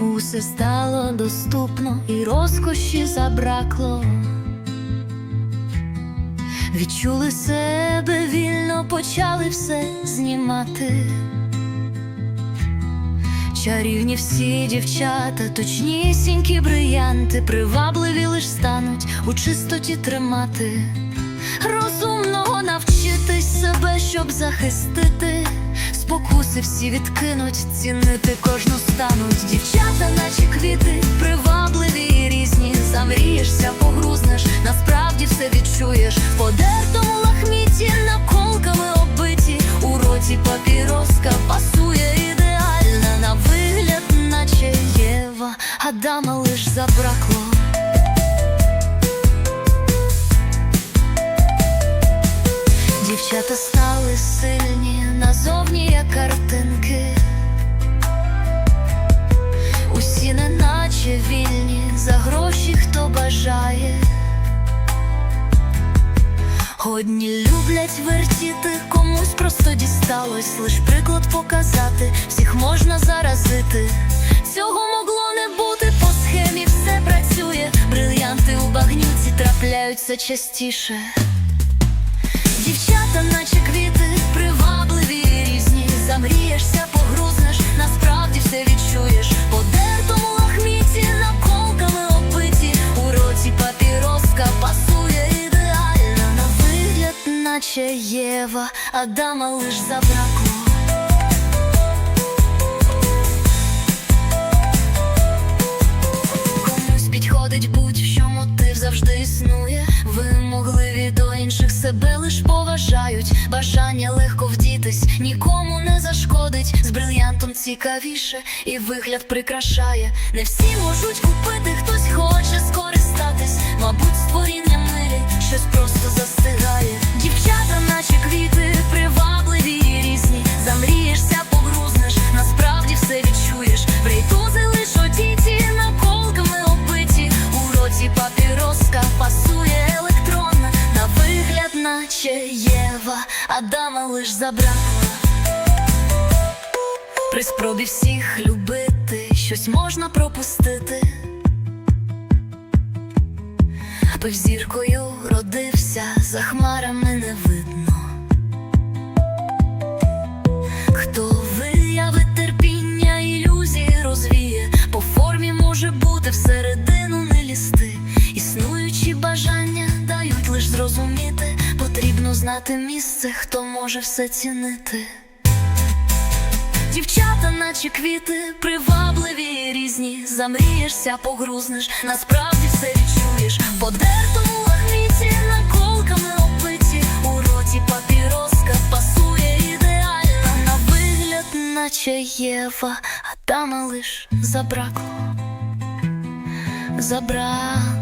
Усе стало доступно і розкоші забракло. Відчули себе вільно, почали все знімати. Чарівні всі дівчата, точнісінькі брилянти, привабливі лиш стануть у чистоті тримати. Розумного навчитись себе, щоб захистити. Спокуси всі відкинуть, цінити кожну стануть. Дівчата, наче квіти, привабливі і різні. Замрієшся, погрузнеш, насправді все відчуєш. В подертому лахміті наколками оббиті. У роті папіроска пасує ідеально на вигляд, наче Єва, Адама лиш забракло. Дівчата стали сильні назовні, як бажає. Одні люблять вертіти, комусь просто дісталось, лиш приклад показати, всіх можна заразити. Цього могло не бути по схемі, все працює. Брильянти у багнюці трапляються частіше. Дівчата, наче квіти, привабливі наче Єва, Адама лиш забракло. Комусь підходить будь-що мотив завжди існує. Вимогливі до інших себе лиш поважають. Бажання легко вдітись, нікому не зашкодить. З брильянтом цікавіше і вигляд прикрашає. Не всі можуть купити, хтось хоче скористатись. Мабуть, Адама лиш забрала. При спробі всіх любити, щось можна пропустити. Пив зіркою родився, за хмарами не видно. Хто виявить терпіння, ілюзії розвіє, по формі може бути всередину не лізти. Існуючі бажання дають лиш зрозуміти, потрібно знати місце, хто може все цінити. Дівчата, наче квіти, привабливі і різні. Замрієшся, погрузнеш, насправді все відчуєш. В Подертому лахміті, наколками оббиті. У роті папіроска пасує ідеально на вигляд, наче Єва, а там лиш забракло. Забракло.